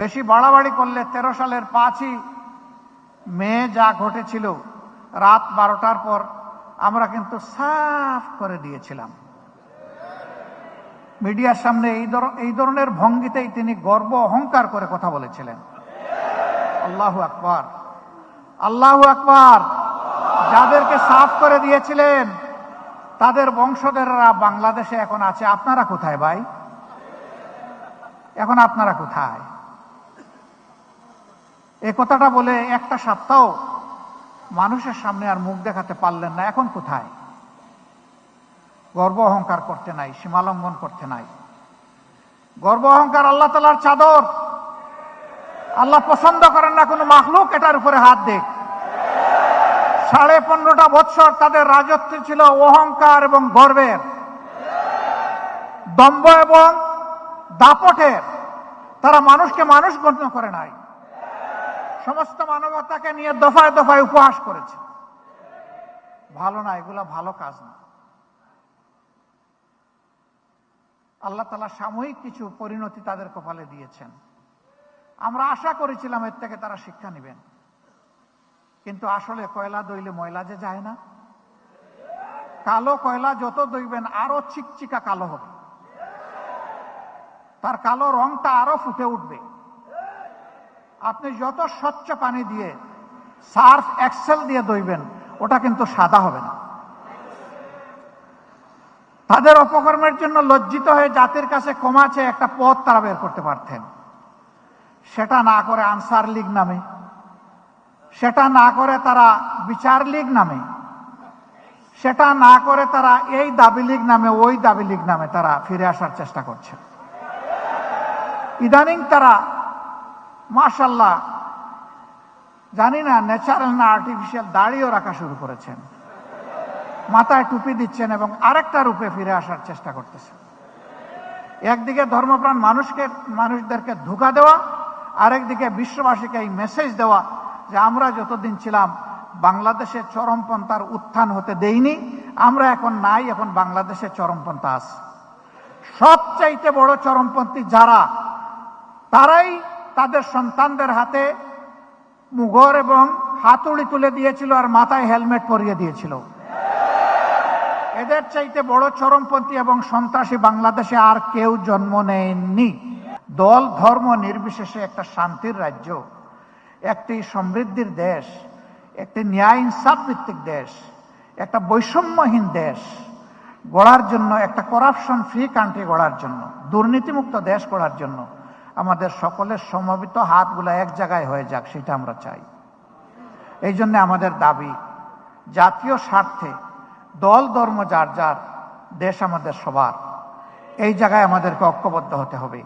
বেশি বাড়াবাড়ি করলে তেরো সালের পাঁচই মে যা ঘটেছিল, রাত বারোটার পর আমরা কিন্তু সাফ করে দিয়েছিলাম। মিডিয়ার সামনে এই এই ধরনের ভঙ্গিতেই তিনি গর্ব অহংকার করে কথা বলেছিলেন। আল্লাহু আকবার। আল্লাহু আকবার। যাদেরকে সাফ করে দিয়েছিলেন, তাদের বংশধররা বাংলাদেশে এখন আছে। আপনারা কোথায় ভাই? এখন আপনারা কোথায়? এ কথাটা বলে একটা সপ্তাহ মানুষের সামনে আর মুখ দেখাতে পারলেন না, এখন কোথায়? গর্ব অহংকার করতে নাই, সীমালঙ্ঘন করতে নাই। গর্ব অহংকার আল্লাহ তালার চাদর। আল্লাহ পছন্দ করেন না কোনো মাখলুক, এটার উপরে হাত দেখ। সাড়ে পনেরোটা বৎসর তাদের রাজত্ব ছিল অহংকার এবং গর্বের। দম্ভ এবং দাপটের। তারা মানুষকে মানুষ গণ্য করে নাই। সমস্ত মানবতাকে নিয়ে দফায় দফায় উপহাস করেছে। ভালো না, এগুলা ভালো কাজ না। আল্লাহ তালা সাময়িক কিছু পরিণতি তাদের কপালে দিয়েছেন। আমরা আশা করেছিলাম এর থেকে তারা শিক্ষা নেবেন। কিন্তু আসলে কয়লা দইলে ময়লা যে যায় না। কালো কয়লা যত দইবেন, আরও চিকচিকা কালো হবে। তার কালো রংটা আরও ফুটে উঠবে। আপনি যত স্বচ্ছ পানি দিয়ে সার্ফ এক্সেল দিয়ে দইবেন ওটা কিন্তু সাদা হবে না। তাদের অপকর্মের জন্য লজ্জিত হয়ে জাতির কাছে কমাছে একটা পথ তারা বের করতে পারতেন। সেটা না করে আনসার লীগ নামে, সেটা না করে তারা বিচার লীগ নামে, সেটা না করে তারা এই দাবি লীগ নামে, ওই দাবি লীগ নামে তারা ফিরে আসার চেষ্টা করছে ইদানিং তারা মাশাল্লাহ জানি না ন্যাচারাল না আর্টিফিশিয়াল দাড়িও রাখা শুরু করেছেন। মাথায় টুপি দিচ্ছেন এবং আরেকটা রূপে ফিরে আসার চেষ্টা করতেছেন। একদিকে ধর্মপ্রাণ মানুষকে, মানুষদেরকে ধোকা দেওয়া, আরেকদিকে বিশ্ববাসীকে এই মেসেজ দেওয়া যে আমরা যতদিন ছিলাম বাংলাদেশে চরমপন্থার উত্থান হতে দেইনি, আমরা এখন নাই, এখন বাংলাদেশে চরমপন্থা আছে। সবচাইতে বড় চরমপন্থী যারা, তারাই তাদের সন্তানদের হাতে মুগর এবং হাতুড়ি তুলে দিয়েছিল আর মাথায় হেলমেট পরিয়ে দিয়েছিল। এদের চাইতে বড় চরমপন্থী এবং সন্ত্রাসী বাংলাদেশে আর কেউ জন্ম নেয়নি। দল, ধর্ম নির্বিশেষে একটা শান্তির রাজ্য, একটি সমৃদ্ধির দেশ, একটি ন্যায় ইনসাফ ভিত্তিক দেশ, একটা বৈষম্যহীন দেশ, গড়ার জন্য, একটা করাপশন ফ্রি কান্ট্রি গড়ার জন্য, দুর্নীতিমুক্ত দেশ গড়ার জন্য। আমাদের সকলের সমবেত হাতগুলো এক জায়গায় হয়ে যাক, সেটা আমরা চাই। এই জন্য আমাদের দাবি, জাতীয় স্বার্থে দল, ধর্ম, যার যার, দেশ আমাদের সবার। এই জায়গায় আমাদেরকে ঐক্যবদ্ধ হতে হবে।